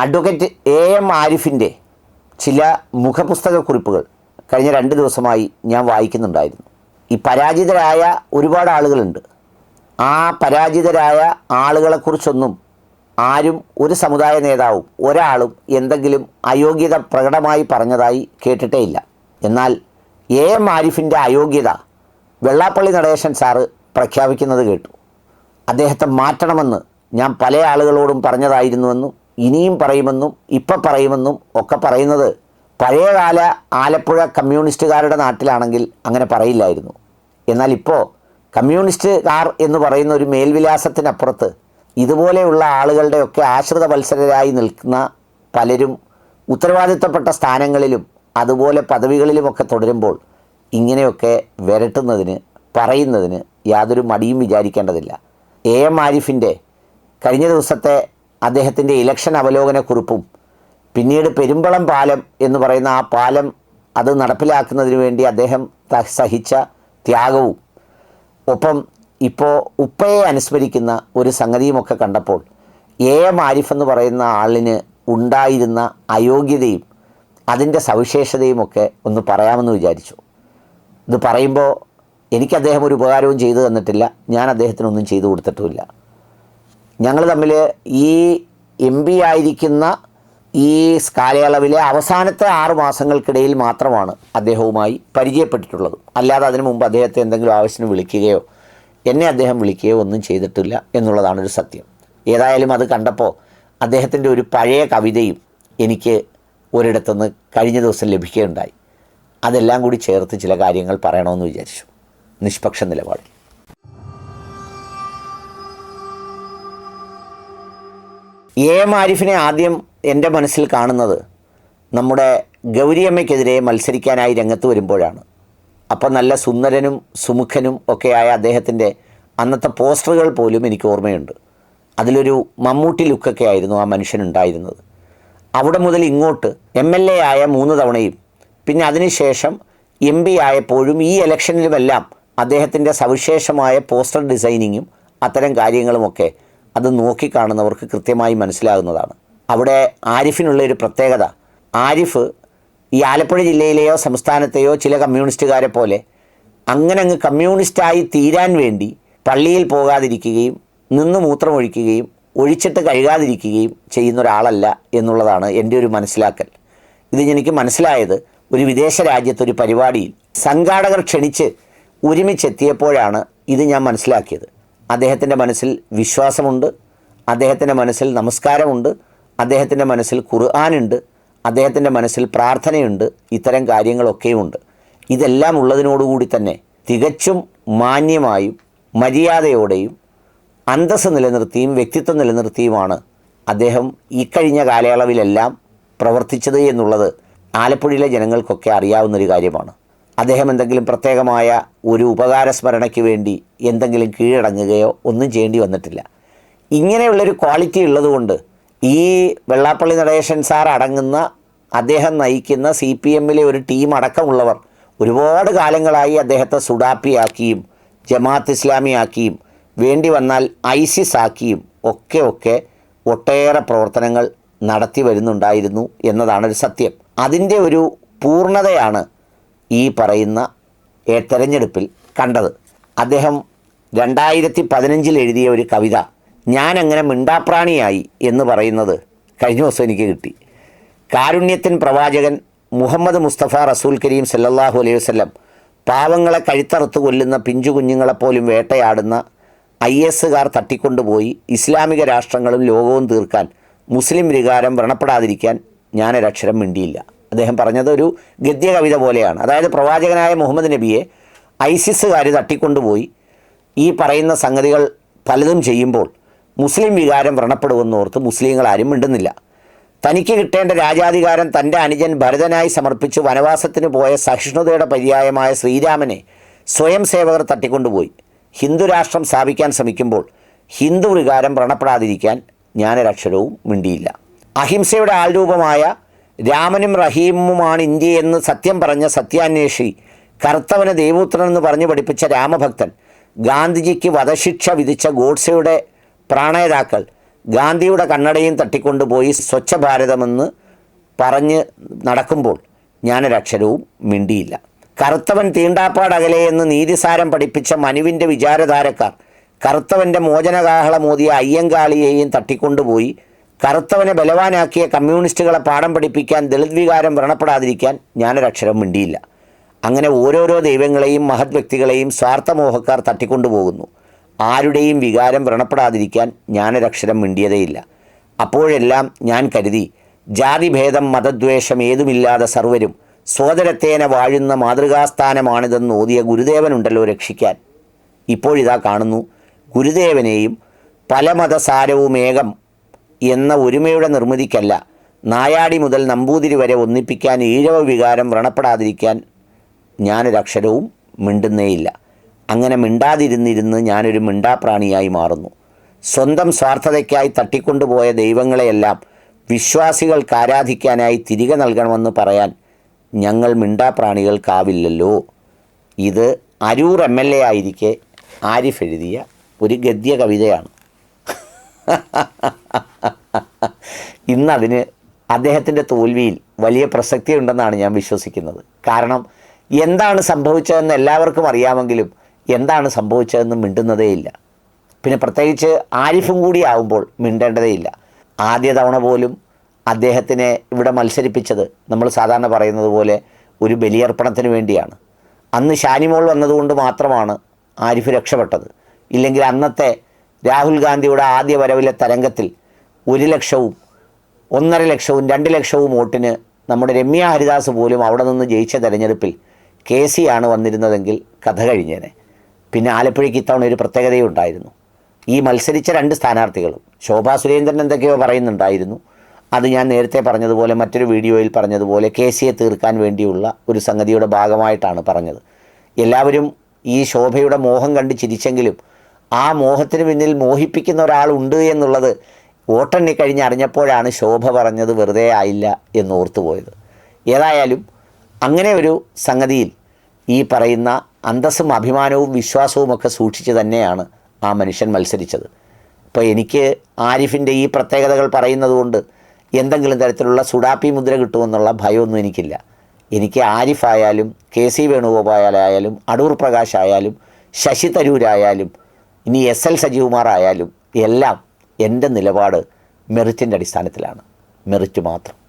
Advocate A M ആരിഫിന്റെ ചില മുഖപുസ്തക കുറിപ്പുകൾ കഴിഞ്ഞ രണ്ട് ദിവസമായി ഞാൻ വായിക്കുന്നുണ്ടായിരുന്നു. ഈ പരാജിതരായ ഒരുപാട് ആളുകളുണ്ട്. ആ പരാജിതരായ ആളുകളെക്കുറിച്ചൊന്നും ആരും ഒരു സമുദായ നേതാവും ഒരാളും എന്തെങ്കിലും അയോഗ്യത പ്രകടമായി പറഞ്ഞതായി കേട്ടിട്ടേ ഇല്ല. എന്നാൽ എ എം ആരിഫിന്റെ അയോഗ്യത വെള്ളാപ്പള്ളി നടേശൻ സാറ് പ്രഖ്യാപിക്കുന്നത് കേട്ടു. അദ്ദേഹത്തെ മാറ്റണമെന്ന് ഞാൻ പല ആളുകളോടും പറഞ്ഞതായിരുന്നുവെന്നും ഇനിയും പറയുമെന്നും ഇപ്പം പറയുമെന്നും ഒക്കെ പറയുന്നത്. പഴയകാല ആലപ്പുഴ കമ്മ്യൂണിസ്റ്റുകാരുടെ നാട്ടിലാണെങ്കിൽ അങ്ങനെ പറയില്ലായിരുന്നു. എന്നാൽ ഇപ്പോൾ കമ്മ്യൂണിസ്റ്റുകാർ എന്ന് പറയുന്ന ഒരു മേൽവിലാസത്തിനപ്പുറത്ത് ഇതുപോലെയുള്ള ആളുകളുടെയൊക്കെ ആശ്രിത വത്സരരായി നിൽക്കുന്ന പലരും ഉത്തരവാദിത്തപ്പെട്ട സ്ഥാനങ്ങളിലും അതുപോലെ പദവികളിലുമൊക്കെ തുടരുമ്പോൾ ഇങ്ങനെയൊക്കെ വരട്ടുന്നതിന് പറയുന്നതിന് യാതൊരു മടിയും വിചാരിക്കേണ്ടതില്ല. എ എം ആരിഫിന്റെ കഴിഞ്ഞ ദിവസത്തെ അദ്ദേഹത്തിന്റെ ഇലക്ഷൻ അവലോകന കുറിപ്പും പിന്നീട് പെരുമ്പളം പാലം എന്ന് പറയുന്ന ആ പാലം അത് നടപ്പിലാക്കുന്നതിന് വേണ്ടി അദ്ദേഹം സഹിച്ച ത്യാഗവും. ഒപ്പം ഇപ്പോൾ ഉപ്പയെ അനുസ്മരിക്കുന്ന ഒരു സംഗതിയുമൊക്കെ കണ്ടപ്പോൾ എ. എം. ആരിഫ് എന്ന് പറയുന്ന ആളിന് ഉണ്ടായിരുന്ന അയോഗ്യതയും അതിന്റെ സവിശേഷതയുമൊക്കെ ഒന്ന് പറയാമെന്ന് വിചാരിച്ചു. ഇത് പറയുമ്പോൾ എനിക്ക് അദ്ദേഹം ഒരു ഉപകാരവും ചെയ്തു തന്നിട്ടില്ല ഞാൻ അദ്ദേഹത്തിനൊന്നും ചെയ്തു കൊടുത്തിട്ടുമില്ല. ഞങ്ങൾ തമ്മിൽ ഈ എം പി ആയിരിക്കുന്ന ഈ കാലയളവിലെ അവസാനത്തെ ആറ് മാസങ്ങൾക്കിടയിൽ മാത്രമാണ് അദ്ദേഹവുമായി പരിചയപ്പെട്ടിട്ടുള്ളത്. അല്ലാതെ അതിനു മുമ്പ് അദ്ദേഹത്തെ എന്തെങ്കിലും ആവശ്യത്തിന് വിളിക്കുകയോ എന്നെ അദ്ദേഹം വിളിക്കുകയോ ഒന്നും ചെയ്തിട്ടില്ല എന്നുള്ളതാണ് ഒരു സത്യം. ഏതായാലും അത് കണ്ടപ്പോൾ അദ്ദേഹത്തിന്റെ ഒരു പഴയ കവിതയും എനിക്ക് ഒരിടത്തുനിന്ന് കഴിഞ്ഞ ദിവസം ലഭിക്കുകയുണ്ടായി. അതെല്ലാം കൂടി ചേർത്ത് ചില കാര്യങ്ങൾ പറയണമെന്ന് വിചാരിച്ചു. നിഷ്പക്ഷ നിലപാടിൽ എ എം ആരിഫിനെ ആദ്യം എന്റെ മനസ്സിൽ കാണുന്നത് നമ്മുടെ ഗൗരിയമ്മയ്ക്കെതിരെ മത്സരിക്കാനായി രംഗത്ത് വരുമ്പോഴാണ്. അപ്പം നല്ല സുന്ദരനും സുമുഖനും ഒക്കെയായ അദ്ദേഹത്തിന്റെ അന്നത്തെ പോസ്റ്ററുകൾ പോലും എനിക്ക് ഓർമ്മയുണ്ട്. അതിലൊരു മമ്മൂട്ടി ലുക്കൊക്കെ ആയിരുന്നു ആ മനുഷ്യനുണ്ടായിരുന്നത് അവിടെ മുതൽ ഇങ്ങോട്ട് എം എൽ എ ആയ മൂന്ന് തവണയും പിന്നെ അതിനുശേഷം എം പി ആയപ്പോഴും ഈ ഇലക്ഷനിലുമെല്ലാം അദ്ദേഹത്തിന്റെ സവിശേഷമായ പോസ്റ്റർ ഡിസൈനിങ്ങും അത്തരം കാര്യങ്ങളുമൊക്കെ അത് നോക്കിക്കാണുന്നവർക്ക് കൃത്യമായി മനസ്സിലാകുന്നതാണ്. അവിടെ ആരിഫിനുള്ള ഒരു പ്രത്യേകത. ആരിഫ് ഈ ആലപ്പുഴ ജില്ലയിലെയോ സംസ്ഥാനത്തെയോ ചില കമ്മ്യൂണിസ്റ്റുകാരെ പോലെ അങ്ങനെ അങ്ങ് കമ്മ്യൂണിസ്റ്റായി തീരാൻ വേണ്ടി പള്ളിയിൽ പോകാതിരിക്കുകയും നിന്ന് മൂത്രമൊഴിക്കുകയും ഒഴിച്ചിട്ട് കഴുകാതിരിക്കുകയും ചെയ്യുന്ന ഒരാളല്ല എന്നുള്ളതാണ് എന്റെ ഒരു മനസ്സിലാക്കൽ. ഇത് എനിക്ക് മനസ്സിലായത് ഒരു വിദേശ രാജ്യത്തൊരു പരിപാടിയിൽ സംഘാടകർ ക്ഷണിച്ച് ഒരുമിച്ചെത്തിയപ്പോഴാണ് ഇത് ഞാൻ മനസ്സിലാക്കിയത്. അദ്ദേഹത്തിന്റെ മനസ്സിൽ വിശ്വാസമുണ്ട്. അദ്ദേഹത്തിന്റെ മനസ്സിൽ നമസ്കാരമുണ്ട്. അദ്ദേഹത്തിന്റെ മനസ്സിൽ ഖുർആാനുണ്ട്. അദ്ദേഹത്തിന്റെ മനസ്സിൽ പ്രാർത്ഥനയുണ്ട്. ഇത്തരം കാര്യങ്ങളൊക്കെയുമുണ്ട് ഇതെല്ലാം ഉള്ളതിനോടുകൂടി തന്നെ തികച്ചും മാന്യമായും മര്യാദയോടെയും അന്തസ്സ് നിലനിർത്തിയും വ്യക്തിത്വം നിലനിർത്തിയുമാണ് അദ്ദേഹം ഇക്കഴിഞ്ഞ കാലയളവിലെല്ലാം പ്രവർത്തിച്ചത് എന്നുള്ളത് ആലപ്പുഴയിലെ ജനങ്ങൾക്കൊക്കെ അറിയാവുന്നൊരു കാര്യമാണ്. അദ്ദേഹം എന്തെങ്കിലും പ്രത്യേകമായ ഒരു ഉപകാര സ്മരണയ്ക്ക് വേണ്ടി എന്തെങ്കിലും കീഴടങ്ങുകയോ ഒന്നും ചെയ്യേണ്ടി വന്നിട്ടില്ല. ഇങ്ങനെയുള്ളൊരു ക്വാളിറ്റി ഉള്ളതുകൊണ്ട് ഈ വെള്ളാപ്പള്ളി നടേശൻ സാർ അടങ്ങുന്ന അദ്ദേഹം നയിക്കുന്ന സി പി എമ്മിലെ ഒരു ടീം അടക്കമുള്ളവർ ഒരുപാട് കാലങ്ങളായി അദ്ദേഹത്തെ സുഡാപ്പിയാക്കിയും ജമാഅത്ത് ഇസ്ലാമിയാക്കിയും വേണ്ടി വന്നാൽ ഐസിസ് ആക്കിയും ഒക്കെ ഒക്കെ ഒട്ടേറെ പ്രവർത്തനങ്ങൾ നടത്തി വരുന്നുണ്ടായിരുന്നു എന്നതാണ് ഒരു സത്യം. അതിന്റെ ഒരു പൂർണതയാണ് ഈ പറയുന്ന തെരഞ്ഞെടുപ്പിൽ കണ്ടത്. അദ്ദേഹം രണ്ടായിരത്തി പതിനഞ്ചിൽ എഴുതിയ ഒരു കവിത ഞാൻ അങ്ങനെ മിണ്ടാപ്രാണിയായി എന്ന് പറയുന്നത് കഴിഞ്ഞ ദിവസം എനിക്ക് കിട്ടി. കാരുണ്യത്തിൻ പ്രവാചകൻ മുഹമ്മദ് മുസ്തഫ റസൂൽ കരീം സല്ലാഹു അലൈഹി വസ്ലം പാവങ്ങളെ കഴുത്തറുത്ത് കൊല്ലുന്ന പിഞ്ചു കുഞ്ഞുങ്ങളെപ്പോലും വേട്ടയാടുന്ന ഐ എസുകാർ തട്ടിക്കൊണ്ടുപോയി ഇസ്ലാമിക രാഷ്ട്രങ്ങളും ലോകവും തീർക്കാൻ മുസ്ലിം വികാരം വ്രണപ്പെടാതിരിക്കാൻ ഞാനൊരക്ഷരം മിണ്ടിയില്ല. അദ്ദേഹം പറഞ്ഞത് ഒരു ഗദ്യ കവിത പോലെയാണ്. അതായത് പ്രവാചകനായ മുഹമ്മദ് നബിയെ ഐസിസുകാർ തട്ടിക്കൊണ്ടുപോയി ഈ പറയുന്ന സംഗതികൾ പലതും ചെയ്യുമ്പോൾ മുസ്ലിം വികാരം വ്രണപ്പെടുമെന്നോർത്ത് മുസ്ലിങ്ങൾ ആരും മിണ്ടുന്നില്ല. തനിക്ക് കിട്ടേണ്ട രാജാധികാരം തന്റെ അനുജൻ ഭരതനായി സമർപ്പിച്ച് വനവാസത്തിന് പോയ സഹിഷ്ണുതയുടെ പര്യായമായ ശ്രീരാമനെ സ്വയം സേവകർ തട്ടിക്കൊണ്ടുപോയി. ഹിന്ദു രാഷ്ട്രം സ്ഥാപിക്കാൻ ശ്രമിക്കുമ്പോൾ ഹിന്ദു വികാരം വ്രണപ്പെടാതിരിക്കാൻ ഞാനൊരക്ഷരവും മിണ്ടിയില്ല. അഹിംസയുടെ ആൾരൂപമായ രാമനും റഹീമുമാണ് ഇന്ത്യയെന്ന് സത്യം പറഞ്ഞ സത്യാന്വേഷി. കർത്തവന് ദേവൂത്രൻ എന്ന് പറഞ്ഞു പഠിപ്പിച്ച രാമഭക്തൻ ഗാന്ധിജിക്ക് വധശിക്ഷ വിധിച്ച ഗോഡ്സെയുടെ പ്രാണേതാക്കൾ ഗാന്ധിയുടെ കണ്ണടയും തട്ടിക്കൊണ്ടുപോയി സ്വച്ഛ ഭാരതമെന്ന് പറഞ്ഞ് നടക്കുമ്പോൾ ഞാനൊരക്ഷരവും മിണ്ടിയില്ല. കറുത്തവൻ തീണ്ടാപ്പാടകലെ എന്ന് നീതിസാരം പഠിപ്പിച്ച മനുവിന്റെ വിചാരധാരക്കാർ കറുത്തവന്റെ മോചനകാഹളമോതിയ അയ്യങ്കാളിയെയും തട്ടിക്കൊണ്ടുപോയി കറുത്തവനെ ബലവാനാക്കിയ കമ്മ്യൂണിസ്റ്റുകളെ പാഠം പഠിപ്പിക്കാൻ ദളിത് വികാരം വ്രണപ്പെടാതിരിക്കാൻ ഞാനൊരക്ഷരം മിണ്ടിയില്ല. അങ്ങനെ ഓരോരോ ദൈവങ്ങളെയും മഹത് വ്യക്തികളെയും സ്വാർത്ഥമോഹക്കാർ തട്ടിക്കൊണ്ടുപോകുന്നു. ആരുടെയും വികാരം വ്രണപ്പെടാതിരിക്കാൻ ഞാനൊരക്ഷരം മിണ്ടിയതേയില്ല. അപ്പോഴെല്ലാം ഞാൻ കരുതി ജാതിഭേദം മതദ്വേഷം ഏതുമില്ലാതെ സർവരും സോദരത്തേന വാഴുന്ന മാതൃകാസ്ഥാനമാണിതെന്ന് ഓതിയ ഗുരുദേവനുണ്ടല്ലോ രക്ഷിക്കാൻ. ഇപ്പോഴിതാ കാണുന്നു ഗുരുദേവനെയും പല മതസാരവും ഏകം എന്ന ഒരുമയുടെ നിർമ്മിതിക്കല്ല. നായാടി മുതൽ നമ്പൂതിരി വരെ ഒന്നിപ്പിക്കാൻ ഈഴവ വികാരം വ്രണപ്പെടാതിരിക്കാൻ ഞാനൊരക്ഷരവും മിണ്ടുന്നേയില്ല. അങ്ങനെ മിണ്ടാതിരുന്നിരുന്ന് ഞാനൊരു മിണ്ടാപ്രാണിയായി മാറുന്നു. സ്വന്തം സ്വാർത്ഥതയ്ക്കായി തട്ടിക്കൊണ്ടുപോയ ദൈവങ്ങളെയെല്ലാം വിശ്വാസികൾക്ക് ആരാധിക്കാനായി തിരികെ നൽകണമെന്ന് പറയാൻ ഞങ്ങൾ മിണ്ടാപ്രാണികൾക്കാവില്ലല്ലോ. ഇത് അരൂർ എം എൽ എ ആയിരിക്കെ ആരിഫ് എഴുതിയ ഒരു ഗദ്യ കവിതയാണ് ഇന്നതിന് അദ്ദേഹത്തിന്റെ തോൽവിയിൽ വലിയ പ്രസക്തിയുണ്ടെന്നാണ് ഞാൻ വിശ്വസിക്കുന്നത്. കാരണം എന്താണ് സംഭവിച്ചതെന്ന് എല്ലാവർക്കും അറിയാമെങ്കിലും എന്താണ് സംഭവിച്ചതെന്ന് മിണ്ടുന്നതേയില്ല പിന്നെ പ്രത്യേകിച്ച് ആരിഫും കൂടി ആവുമ്പോൾ മിണ്ടേണ്ടതേയില്ല ആദ്യ തവണ പോലും അദ്ദേഹത്തിനെ ഇവിടെ മത്സരിപ്പിച്ചത് നമ്മൾ സാധാരണ പറയുന്നത് പോലെ ഒരു ബലിയർപ്പണത്തിന് വേണ്ടിയാണ്. അന്ന് ഷാനിമോൾ വന്നതുകൊണ്ട് മാത്രമാണ് ആരിഫ് രക്ഷപ്പെട്ടത്. ഇല്ലെങ്കിൽ അന്നത്തെ രാഹുൽ ഗാന്ധിയുടെ ആദ്യ വരവിലെ തരംഗത്തിൽ ഒരു ലക്ഷവും ഒന്നര ലക്ഷവും രണ്ട് ലക്ഷവും വോട്ടിന് നമ്മുടെ രമ്യ ഹരിദാസ് പോലും അവിടെ നിന്ന് ജയിച്ച തെരഞ്ഞെടുപ്പിൽ കെ സി ആണ് വന്നിരുന്നതെങ്കിൽ കഥ കഴിഞ്ഞേനെ. പിന്നെ ആലപ്പുഴയ്ക്ക് ഇത്തവണ ഒരു പ്രത്യേകതയുണ്ടായിരുന്നു. ഈ മത്സരിച്ച രണ്ട് സ്ഥാനാർത്ഥികളും ശോഭാ സുരേന്ദ്രൻ എന്തൊക്കെയോ പറയുന്നുണ്ടായിരുന്നു. അത് ഞാൻ നേരത്തെ പറഞ്ഞതുപോലെ മറ്റൊരു വീഡിയോയിൽ പറഞ്ഞതുപോലെ കെ സിയെ തീർക്കാൻ വേണ്ടിയുള്ള ഒരു സംഗതിയുടെ ഭാഗമായിട്ടാണ് പറഞ്ഞത്. എല്ലാവരും ഈ ശോഭയുടെ മോഹം കണ്ട് ചിരിച്ചെങ്കിലും ആ മോഹത്തിന് പിന്നിൽ മോഹിപ്പിക്കുന്ന ഒരാളുണ്ട് എന്നുള്ളത് വോട്ടെണ്ണി കഴിഞ്ഞ് അറിഞ്ഞപ്പോഴാണ് ശോഭ പറഞ്ഞത് വെറുതെ ആയില്ല എന്ന് ഓർത്തുപോയത് ഏതായാലും അങ്ങനെ ഒരു സംഗതിയിൽ ഈ പറയുന്ന അന്തസ്സും അഭിമാനവും വിശ്വാസവും ഒക്കെ സൂക്ഷിച്ച് തന്നെയാണ് ആ മനുഷ്യൻ മത്സരിച്ചത്. അപ്പോൾ എനിക്ക് ആരിഫിന്റെ ഈ പ്രത്യേകതകൾ പറയുന്നത് കൊണ്ട് എന്തെങ്കിലും തരത്തിലുള്ള സുഡാപ്പി മുദ്ര കിട്ടുമെന്നുള്ള ഭയമൊന്നും എനിക്കില്ല. എനിക്ക് ആരിഫായാലും കെ സി വേണുഗോപാലായാലും അടൂർ പ്രകാശ് ആയാലും ശശി തരൂരായാലും ഇനി എസ് എൽ സജീവുമാറായാലും എല്ലാം എന്റെ നിലപാട് മെറിറ്റിന്റെ അടിസ്ഥാനത്തിലാണ്. മെറിറ്റ് മാത്രം.